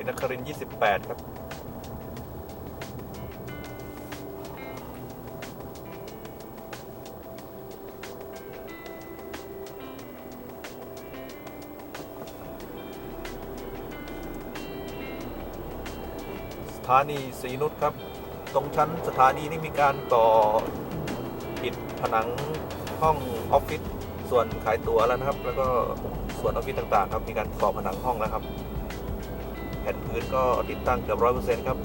รีนครินทร์28 ครับ สถานีศรีนุชครับ ตรงชั้นสถานีนี่มีการต่อปิดผนังห้องออฟฟิศส่วนขายตั๋วแล้วนะครับ แล้วก็ส่วนออฟฟิศต่างๆ ครับ มีการก่อผนังห้องแล้วครับ แผ่นพื้นก็ติดตั้งเกือบร้อยเปอร์เซ็นต์ครับ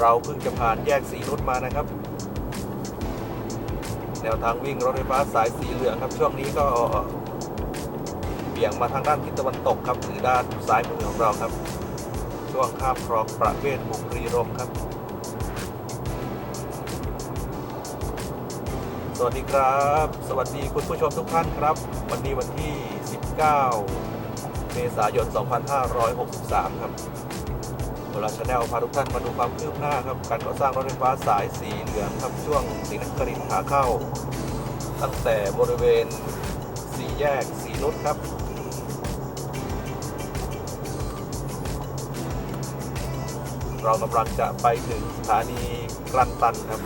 เราเพิ่งจะผ่านแยกสีนุชมานะครับ แนวทางวิ่งรถไฟฟ้าสายสีเหลืองครับ ช่วงนี้ก็เบี่ยงมาทางด้านทิศตะวันตกครับหรือด้านซ้ายมือของเราครับ ช่วงข้ามคลองประเวศบุรีรมครับ สวัสดีครับ สวัสดีคุณผู้ชมทุกท่านครับ วันนี้วันที่ 19 เมษายน 2563 ครับ เวลาชาแนลพาทุกท่านมาดูความคืบหน้าครับการก่อสร้างรถไฟฟ้าสายสีเหลืองครับช่วงศรีนครินขาเข้า ตั้งแต่บริเวณสี่แยกสีนุชครับเรากำลังจะไปถึงสถานีกลันตันครับ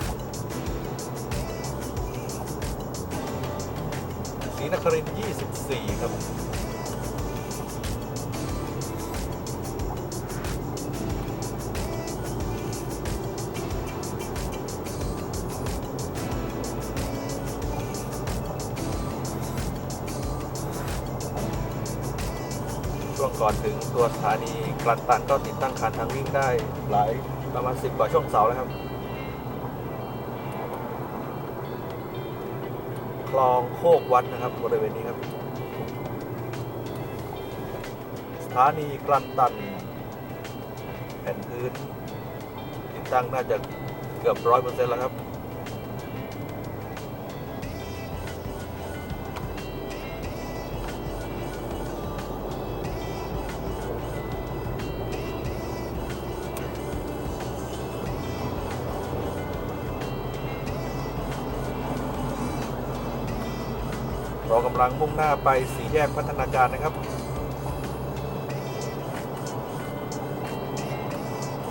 ศรีนครินทร์24 ครับ ช่วงก่อนถึงตัวสถานีกลันตันก็ติดตั้งคานทางวิ่งได้หลายประมาณ10กว่าช่วงเสาแล้วครับ คลองโคกวัดนะครับบริเวณนี้ครับ สถานีกลันตัน แผ่นพื้นติดตั้งน่าจะเกือบร้อยเปอร์เซ็นต์แล้วครับ เรากำลังมุ่งหน้าไปสีแยกพัฒนาการนะครับ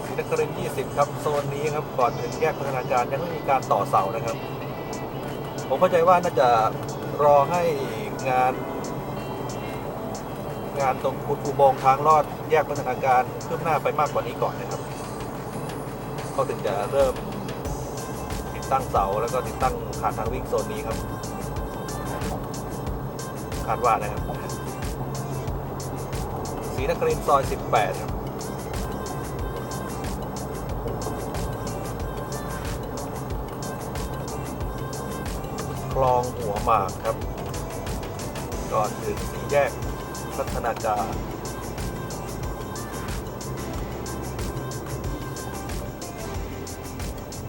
สีนครินทร์20 ครับ โซนนี้ครับ ก่อนถึงแยกพัฒนาการยังไม่มีการต่อเสานะครับ ผมเข้าใจว่าน่าจะรอให้งาน งานตรงคุณอุโมงค์ทางลอดแยกพัฒนาการคืบหน้าไปมากกว่านี้ก่อนนะครับเขาถึงจะเริ่มติดตั้งเสาแล้วก็ติดตั้งขาทางวิ่งโซนนี้ครับาดว่านะครับศรีนครินทร์ซอย 18 ครับคลองหัวหมากครับ ก่อนถึงสี่แยกพัฒนาการ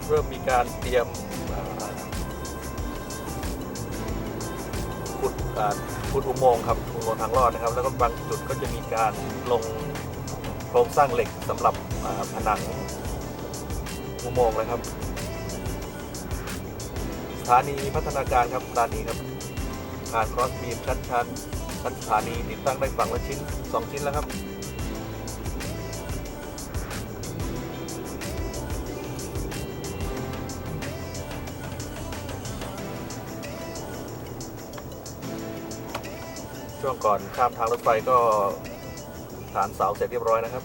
เริ่มมีการเตรียมอ่าขุด อ่าขุดอุโมงค์ครับอุโมงค์ทางรอดนะครับ แล้วก็บางจุดก็จะมีการลงโครงสร้างเหล็กสำหรับผนังอุโมงค์นะครับสถานีพัฒนาการครับสถานีครับงานครอสบีมชั้นชั้นชั้นสถานีติดตั้งได้ฝั่งละชิ้น 2 ชิ้นแล้วครับ ช่วงก่อนข้ามทางรถไฟก็ฐานเสาเสร็จเรียบร้อยนะครับ